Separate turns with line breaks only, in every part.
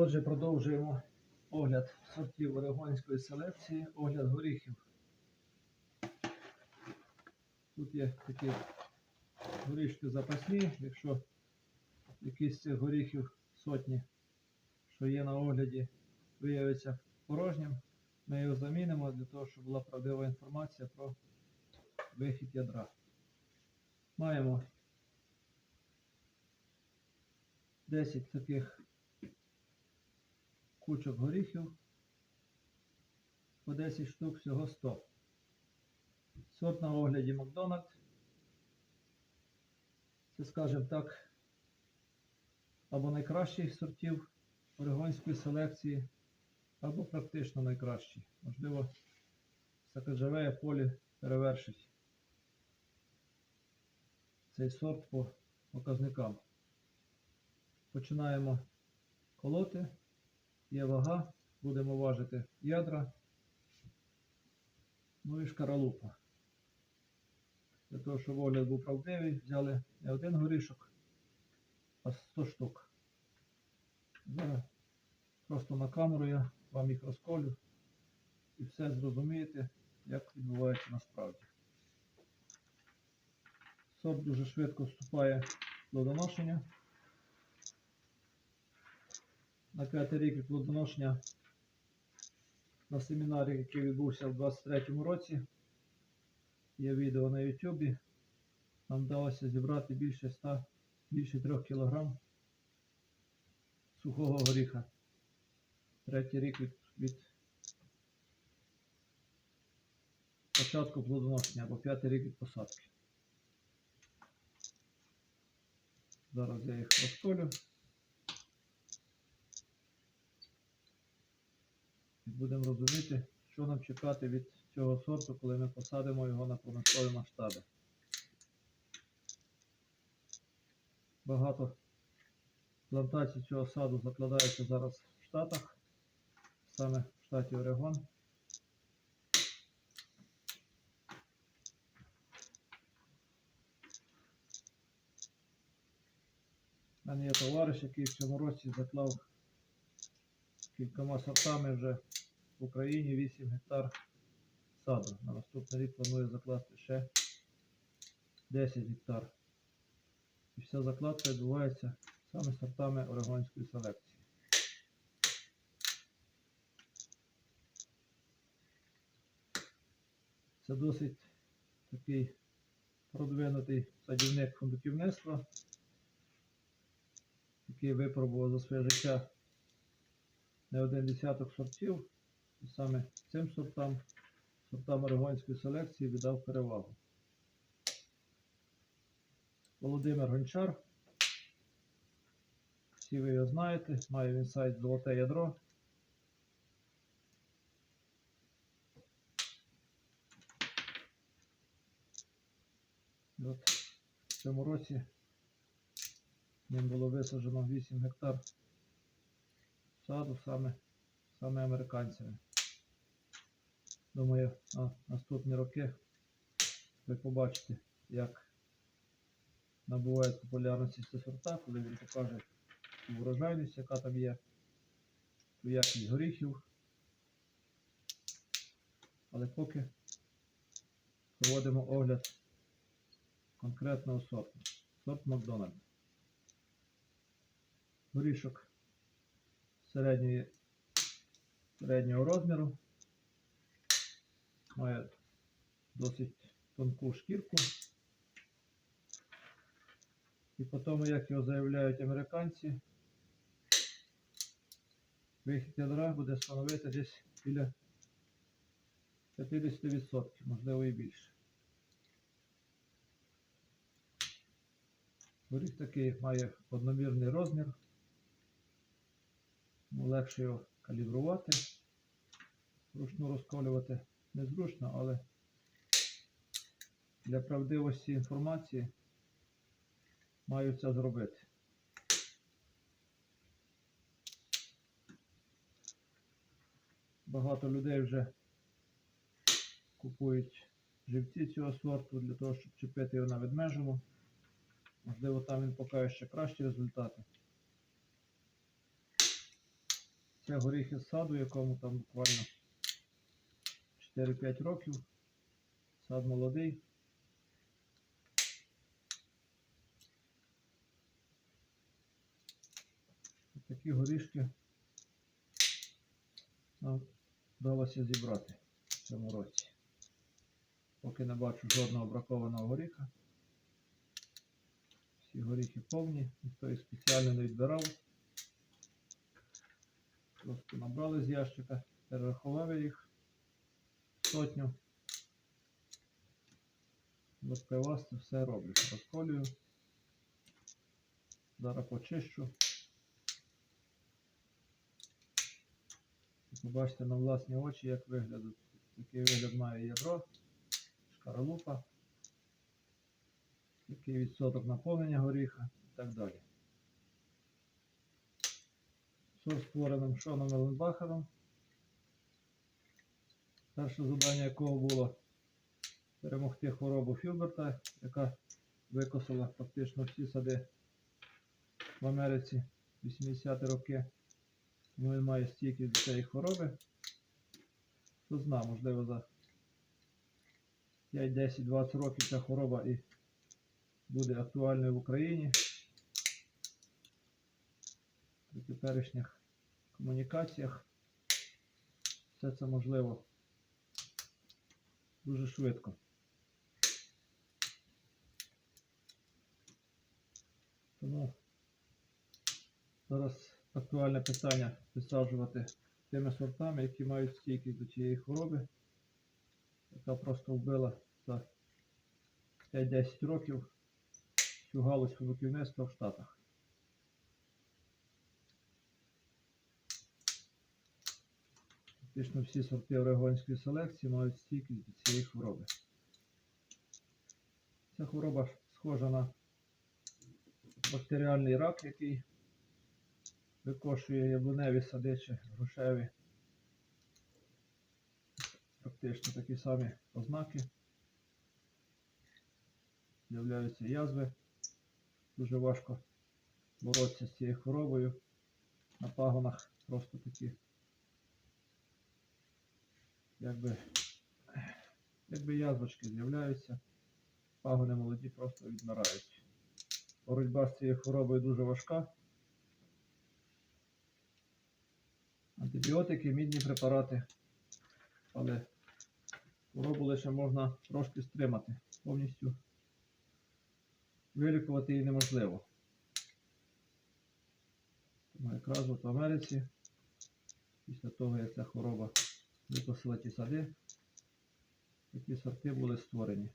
Отже, продовжуємо огляд сортів орегонської селекції, огляд горіхів. Тут є такі горішки запасні, якщо якийсь з цих горіхів сотні, що є на огляді, виявиться порожнім, ми його замінимо для того, щоб була правдива інформація про вихід ядра. Маємо 10 таких кучок горіхів. По 10 штук всього 100. Сорт на огляді Макдональд. Це, скажімо так, або найкращий сортів орегонської селекції, або практично найкращий. Можливо, сакаджавея полі перевершить цей сорт по показникам. Починаємо колоти. Є вага, будемо важити ядра. Ну і шкаралупа. Для того, щоб огляд був правдивий, взяли не один горішок, а 100 штук. Зараз просто на камеру я вам їх розколю і все зрозумієте, як відбувається насправді. Сорт дуже швидко вступає в плодоношення. На п'ятий рік від плодоношення на семінарі, який відбувся в 23-му році. Є відео на YouTube. Нам вдалося зібрати більше 100, більше 3 кг сухого горіха. Третій рік від, від початку плодоношення або п'ятий рік від посадки. Зараз я їх розколю. Будемо розуміти, що нам чекати від цього сорту, коли ми посадимо його на промислові масштаби. Багато плантацій цього саду закладаються зараз в Штатах, саме в штаті Орегон. У мене є товариш, який в цьому році заклав кількома сортами вже в Україні 8 гектар саду. На наступний рік планує закласти ще 10 гектар. І вся закладка відбувається саме сортами орегонської селекції. Це досить такий продвинутий садівник фундуківництва, який випробував за своє життя не один десяток сортів, і саме цим сортам, сортам орегонської селекції віддав перевагу. Володимир Гончар. Всі ви його знаєте, має він сайт Золоте ядро. От в цьому році ним було висаджено 8 гектар саду саме, саме американцями. Думаю, на наступні роки ви побачите, як набувають популярності ці сорта, коли він покаже врожайність, яка там є, якість горіхів. Але поки проводимо огляд конкретного сорту. Сорт Макдональд. Горішок середньої, середнього розміру. Має досить тонку шкірку. І по тому, як його заявляють американці, вихід ядра буде становити десь біля 50%, можливо і більше. Горіх такий має одномірний розмір. Легше його калібрувати, вручну розколювати незручно, але для правдивості інформації маю це зробити. Багато людей вже купують живці цього сорту для того, щоб чіпити його на ведмежому. Можливо, там він покаже ще кращі результати. Це горіхи з саду, якому там буквально 4-5 років. Сад молодий. Ось Такі горішки нам вдалося зібрати в цьому році. Поки не бачу жодного бракованого горіха. Всі горіхи повні, ніхто їх спеціально не відбирав. Просто набрали з ящика, перерахували їх сотню. От при все роблю. Розколюю. Зараз почищу. Побачите на власні очі, як виглядає. Такий вигляд має ядро, шкаралупа, який відсоток наповнення горіха і так далі. Сорт створеним Шоном Еленбахером. Перше завдання якого було перемогти хворобу Філберта, яка викосила фактично всі сади в Америці 80-ті роки. Тому він має стійкість до цієї хвороби. Хто зна, можливо, за 5, 10, 20 років ця хвороба і буде актуальною в Україні. При теперішніх комунікаціях все це можливо дуже швидко. Тому зараз актуальне питання висаджувати тими сортами, які мають стійкість до цієї хвороби, яка просто вбила за 5-10 років цю галузь хлопівництва в Штатах. Фактично всі сорти орегонської селекції мають стійкість до цієї хвороби. Ця хвороба схожа на бактеріальний рак, який викошує яблуневі сади чи грушеві. Практично такі самі ознаки. З'являються язви. Дуже важко боротися з цією хворобою. На пагонах просто такі, якби, якби язвочки з'являються. Пагони молоді просто відмирають. Боротьба з цією хворобою дуже важка. Антибіотики, мідні препарати. Але хворобу лише можна трошки стримати. Повністю вилікувати її неможливо. Тому якраз от в Америці, після того, як ця хвороба викосила ті сади, такі сорти були створені.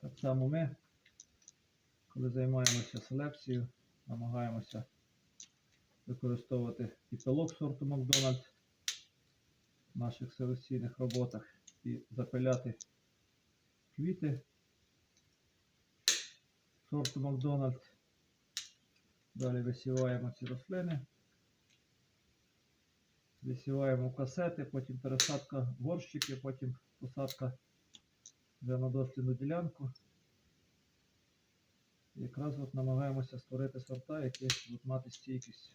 Так само ми, коли займаємося селекцією, намагаємося використовувати і пилок сорту Макдональд в наших селекційних роботах і запиляти квіти сорту Макдональд. Далі висіваємо ці рослини. Висіваємо касети, потім пересадка горщики, потім посадка вже на дослідну ділянку. І якраз от намагаємося створити сорта, які будуть мати стійкість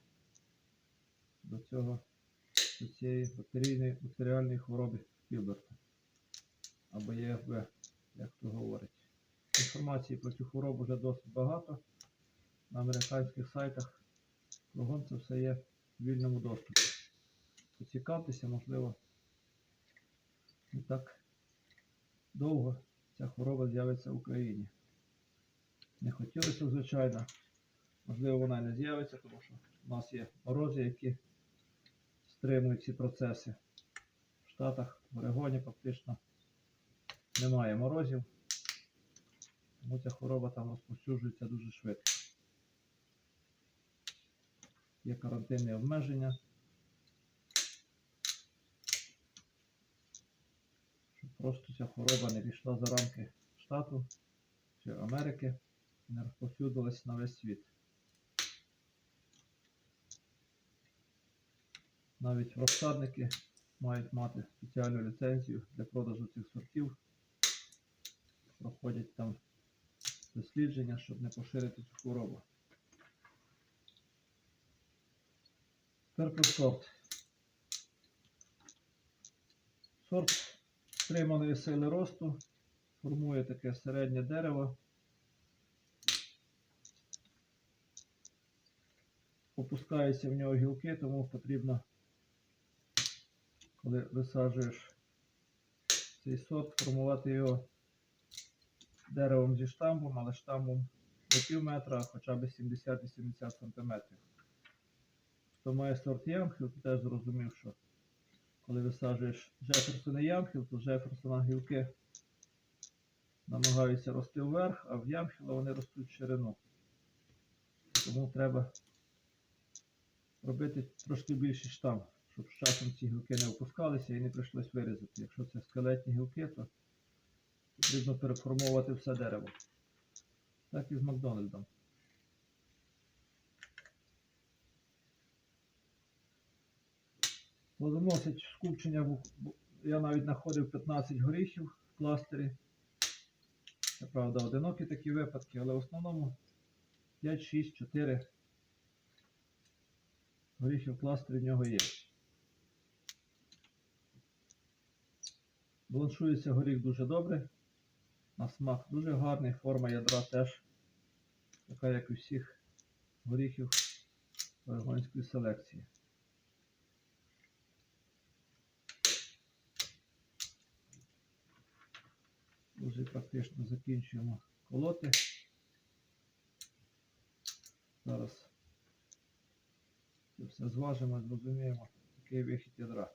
до цього, до цієї бактерійної, бактеріальної хвороби Філберта. Або ЄФБ, як хто говорить. Інформації про цю хворобу вже досить багато. На американських сайтах кругом це все є в вільному доступі. Поцікавтеся, можливо, не так довго ця хвороба з'явиться в Україні. Не хотілося, звичайно. Можливо, вона і не з'явиться, тому що у нас є морози, які стримують ці процеси. В Штатах, в Орегоні фактично немає морозів, тому ця хвороба там розповсюджується дуже швидко. Є карантинні обмеження. Щоб просто ця хвороба не пішла за рамки штату чи Америки і не розповсюдилась на весь світ. Навіть розсадники мають мати спеціальну ліцензію для продажу цих сортів. Проходять там дослідження, щоб не поширити цю хворобу. Тепер про сорт. Сорт стриманої сили росту. Формує таке середнє дерево. Опускаються в нього гілки, тому потрібно, коли висаджуєш цей сорт, формувати його деревом зі штамбом, але штамбом не пів метра, хоча б 70-80 см. Хто має сорт ямхів, теж зрозумів, що коли висаджуєш Джеферсона ямхів, то Джеферсона гілки намагаються рости вверх, а в ямхіла вони ростуть в ширину. Тому треба робити трошки більший штамп, щоб з часом ці гілки не опускалися і не прийшлось вирізати. Якщо це скелетні гілки, то потрібно переформовувати все дерево. Так і з Макдональдом. Плодоносить скупчення, я навіть знаходив 15 горіхів в кластері. Це правда одинокі такі випадки, але в основному 5, 6, 4 горіхи в кластері в нього є. Бланшується горіх дуже добре. На смак дуже гарний, форма ядра теж така, як у всіх горіхів орегонської селекції. Вже практично закінчуємо колоти. Зараз все зважимо, зрозуміємо, який вихід ядра.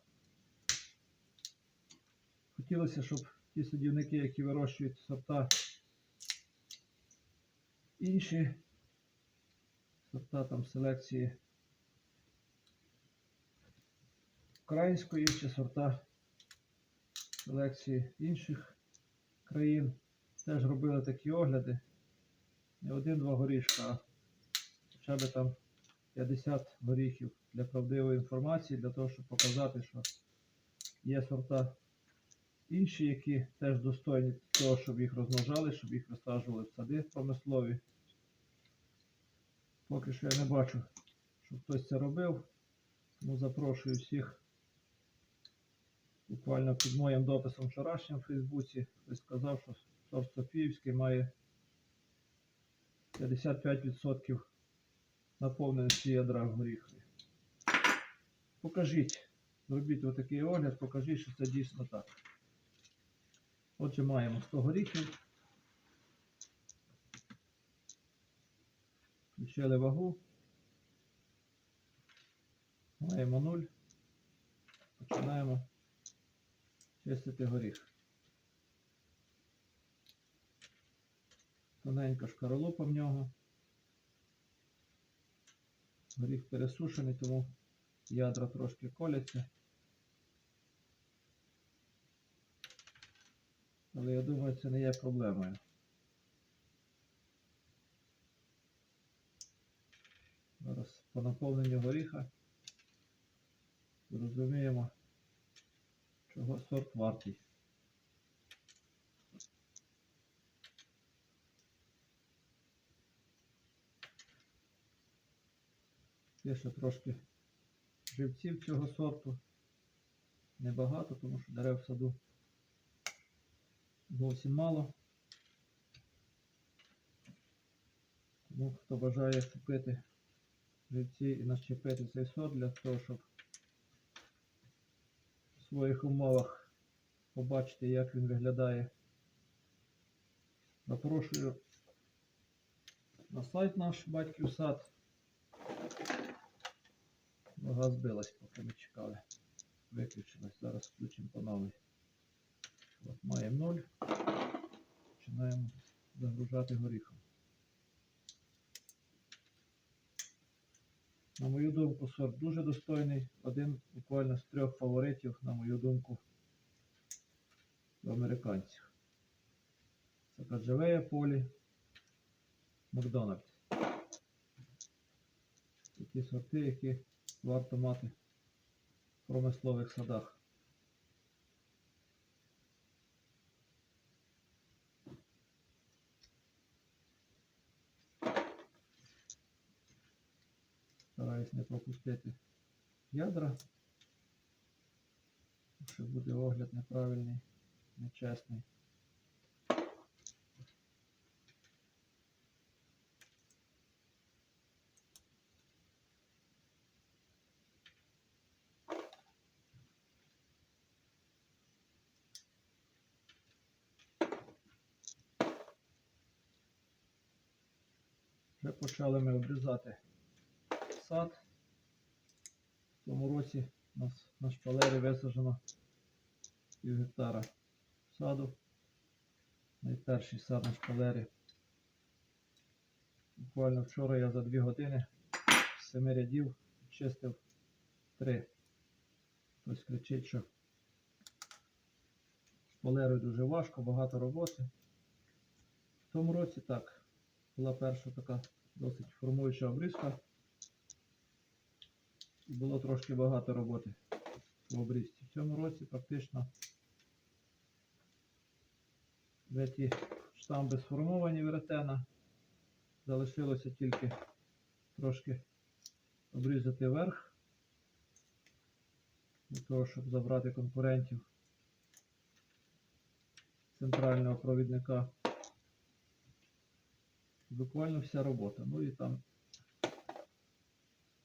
Хотілося, щоб ті садівники, які вирощують сорта інші, сорта там селекції української чи сорта селекції інших країн, теж робили такі огляди. Не один-два горішка, а хоча б там 50 горіхів для правдивої інформації, для того, щоб показати, що є сорта інші, які теж достойні того, щоб їх розмножали, щоб їх висаджували в сади промислові. Поки що я не бачу, щоб хтось це робив. Тому запрошую всіх. Буквально під моїм дописом вчорашнім в Фейсбуці хтось сказав, що сорт Софіївський має 55% наповненості ядра горіхові. Покажіть, зробіть отакий огляд, покажіть, що це дійсно так. Отже, маємо 100 горіхів. Включили вагу. Маємо 0. Починаємо чистити горіх. Тоненька шкаролупа в нього. Горіх пересушений, тому ядра трошки коляться. Але я думаю, це не є проблемою. Зараз по наповненню горіха зрозуміємо, чого сорт вартий. Є ще трошки живців цього сорту. Небагато, тому що дерев в саду зовсім мало. Тому хто бажає купити живці і нащепити цей сорт для того, щоб в своїх умовах побачити, як він виглядає. Запрошую на сайт наш батьків сад. Нога збилась, поки ми чекали. Виключилась. Зараз включимо по новій. От маємо 0. Починаємо загружати горіхом. На мою думку, сорт дуже достойний. Один буквально з трьох фаворитів, на мою думку, в американців. Це Каджавея Полі, Макдональдс. Такі сорти, які варто мати в промислових садах. Стараюсь не пропустити ядра. Якщо буде огляд неправильний, нечесний. Вже почали ми обрізати сад. В цьому році у нас на шпалері висаджено пів гектара саду. Найперший сад на шпалері. Буквально вчора я за 2 години з 7 рядів чистив 3. Хтось кричить, що шпалерою дуже важко, багато роботи. В тому році так. Була перша така досить формуюча обрізка. Було трошки багато роботи в обрізці. В цьому році практично вже ті штамби сформовані веретена. Залишилося тільки трошки обрізати верх, для того, щоб забрати конкурентів центрального провідника. Буквально вся робота. Ну і там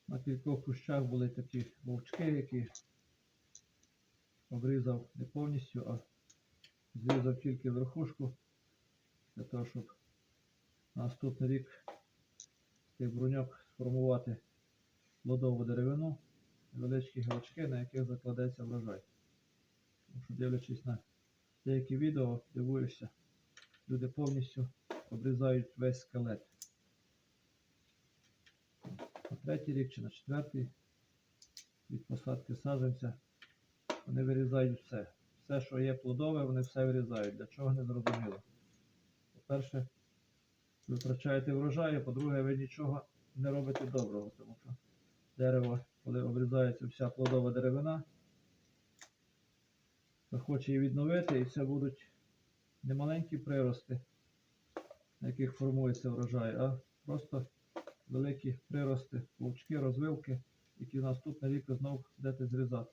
на кількох кущах були такі вовчки, які обрізав не повністю, а зрізав тільки верхушку, для того, щоб на наступний рік цей бруньок сформувати плодову деревину, невеличкі гілочки, на яких закладеться врожай. Тому що дивлячись на деякі відео, дивуєшся, люди повністю обрізають весь скелет. Третій рік чи на четвертий від посадки саджанця вони вирізають все. Все, що є плодове, вони все вирізають. Для чого не зрозуміло. По-перше, ви втрачаєте врожай, по-друге, ви нічого не робите доброго, тому що дерево, коли обрізається вся плодова деревина, захоче її відновити, і це будуть не маленькі прирости, на яких формується врожай, а просто великі прирости, вовчки, розвилки, які в наступний рік знов будете зрізати.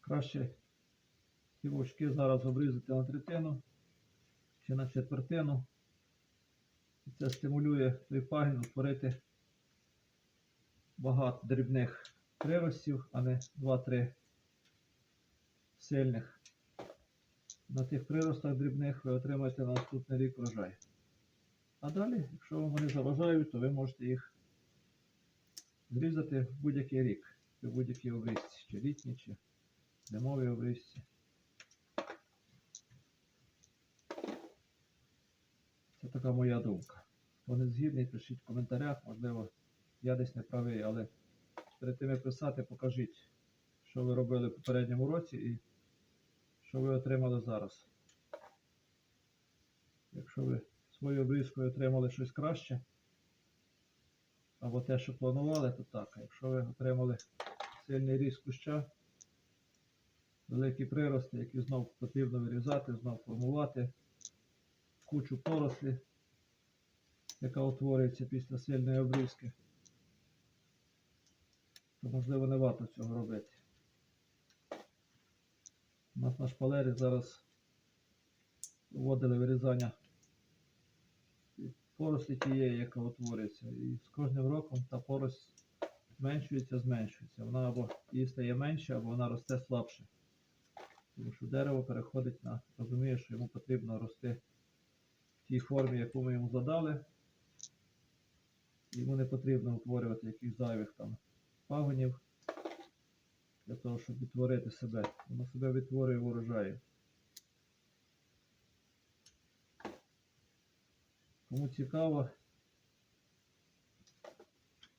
Краще ці вовчки зараз обрізати на третину чи на четвертину. І це стимулює той пагін утворити багато дрібних приростів, а не 2-3 сильних. На тих приростах дрібних ви отримаєте на наступний рік врожай. А далі, якщо вам вони заважають, то ви можете їх зрізати в будь-який рік, в будь-якій обрізці, чи літній, чи зимовій обрізці. Це така моя думка. Хто не згідний, пишіть в коментарях, можливо, я десь не правий, але перед тим як писати, покажіть, що ви робили в попередньому році і що ви отримали зараз. Якщо ви своєю обрізкою отримали щось краще, або те, що планували, то так. Якщо ви отримали сильний ріст куща, великі прирости, які знов потрібно вирізати, знов формувати, кучу порослі, яка утворюється після сильної обрізки, то можливо не варто цього робити. У нас на шпалері зараз вводили вирізання порослі тієї, яка утворюється. І з кожним роком та поросль зменшується, зменшується. Вона або її стає менше, або вона росте слабше. Тому що дерево переходить на, розуміє, що йому потрібно рости в тій формі, яку ми йому задали. Йому не потрібно утворювати якихось зайвих там пагонів для того, щоб відтворити себе. Воно себе відтворює в урожаї. Кому цікаво,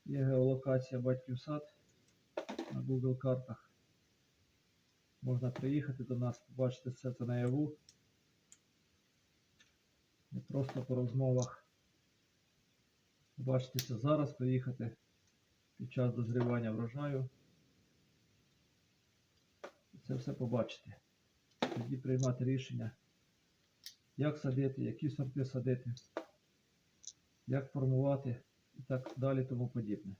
є геолокація батьків сад на Google картах. Можна приїхати до нас, побачити все це наяву. Не просто по розмовах. Побачитися зараз, приїхати під час дозрівання врожаю. Це все побачити. Тоді приймати рішення, як садити, які сорти садити як формувати і так далі тому подібне.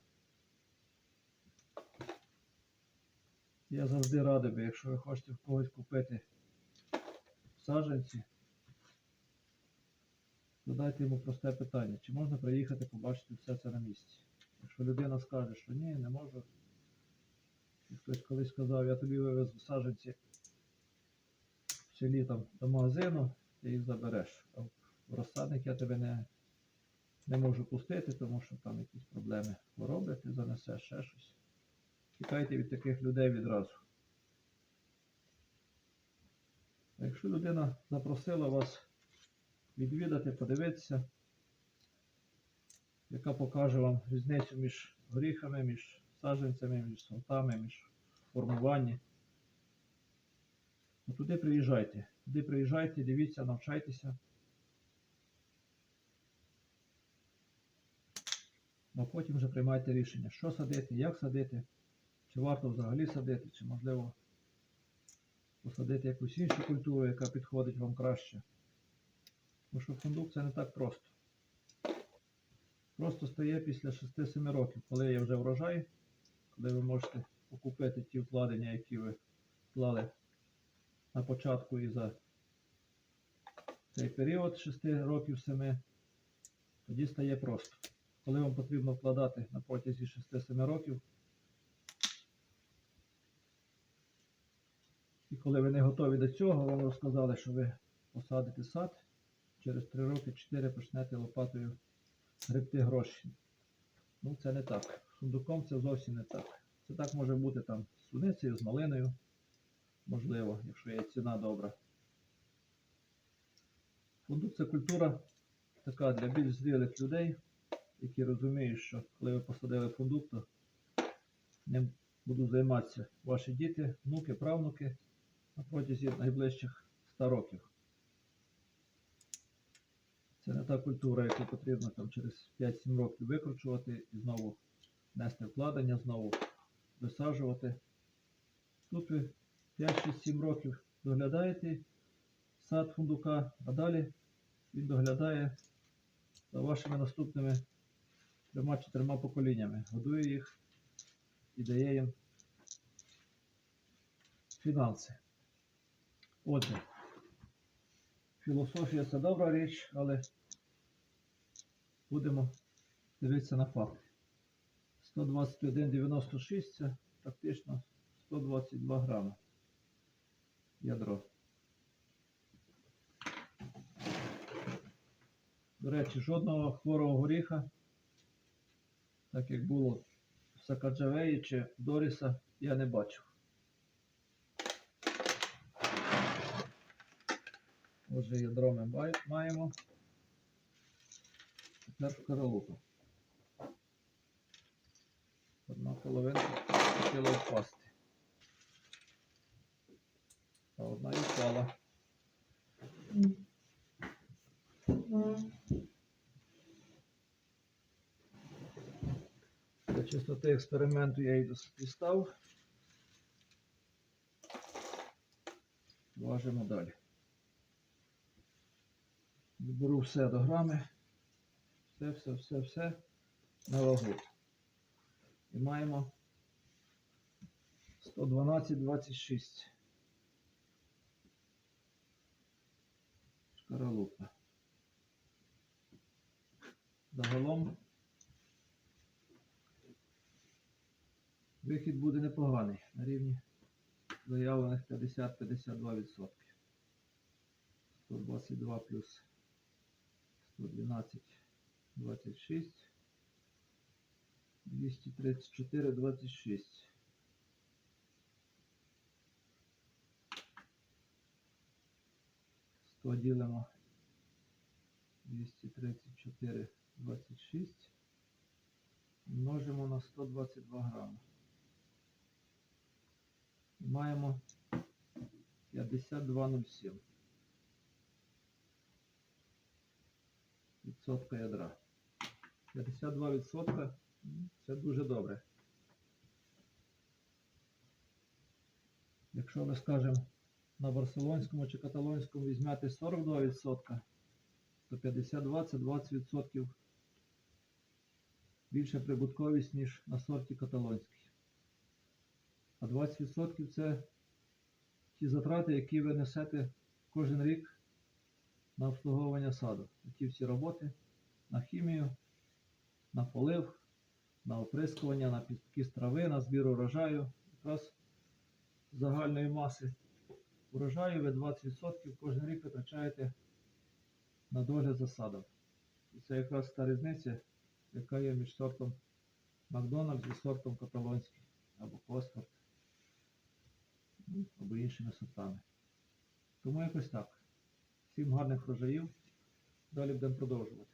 Я завжди радий би, якщо ви хочете в когось купити саджанці, задайте йому просте питання, чи можна приїхати побачити все це на місці. Якщо людина скаже, що ні, не можу, і хтось колись сказав, я тобі вивезу саджанці в селі там до магазину, ти їх забереш. А в розсадник я тебе не не можу пустити, тому що там якісь проблеми хвороби, ти занесеш ще щось. Тікайте від таких людей відразу. Якщо людина запросила вас відвідати, подивитися, яка покаже вам різницю між горіхами, між саджанцями, між сортами, між формуванням. Ну, туди приїжджайте. Туди приїжджайте, дивіться, навчайтеся. А потім вже приймайте рішення, що садити, як садити, чи варто взагалі садити, чи можливо посадити якусь іншу культуру, яка підходить вам краще. Тому що фундук це не так просто. Просто стає після 6-7 років, коли є вже врожай, коли ви можете окупити ті вкладення, які ви вклали на початку і за цей період 6 років 7, тоді стає просто. Коли вам потрібно вкладати на протязі 6-7 років, і коли ви не готові до цього, вам розказали, що ви посадите сад, через 3 роки 4 почнете лопатою гребти гроші. Ну, це не так. Сундуком це зовсім не так. Це так може бути там з суницею, з малиною, можливо, якщо є ціна добра. Фундук це культура така для більш зрілих людей, які розуміють, що коли ви посадили фундук, то ним будуть займатися ваші діти, внуки, правнуки на протязі найближчих 100 років. Це не та культура, яку потрібно там через 5-7 років викручувати і знову нести вкладення, знову висаджувати. Тут ви 5-6-7 років доглядаєте сад фундука, а далі він доглядає за вашими наступними трьома-чотирма поколіннями. Годує їх і дає їм фінанси. Отже, філософія це добра річ, але будемо дивитися на факти. 121,96 це практично 122 грами ядро. До речі, жодного хворого горіха, так як було в Сакаджавеї чи Доріса, я не бачив. Отже, ядро ми маємо. Тепер шкаралупа. Одна половинка хотіла впасти. А одна і впала. Для чистоти експерименту я її дістав. Важимо далі. Беру все до грами. Все, все, все, все на вагу. І маємо 112,26. Шкаралупа. Загалом вихід буде непоганий на рівні заявлених 50-52%. 122 плюс 112, 26, 234, 26. Сто ділимо 234, 26. Множимо на 122 грами. І маємо 52,07. відсотка ядра. 52 відсотка це дуже добре. Якщо ви, скажемо, на барселонському чи каталонському візьмете 42 відсотка, то 52 це 20 відсотків більша прибутковість, ніж на сорті каталонській. А 20% це ті затрати, які ви несете кожен рік на обслуговування саду. Ті всі роботи на хімію, на полив, на оприскування, на підкіс трави, на збір урожаю. Якраз загальної маси урожаю ви 20% кожен рік витрачаєте на догляд за садом. І це якраз та різниця, яка є між сортом Макдональдс і сортом Каталонський або Косфорд, або іншими сортами. Тому якось так. Всім гарних врожаїв. Далі будемо продовжувати.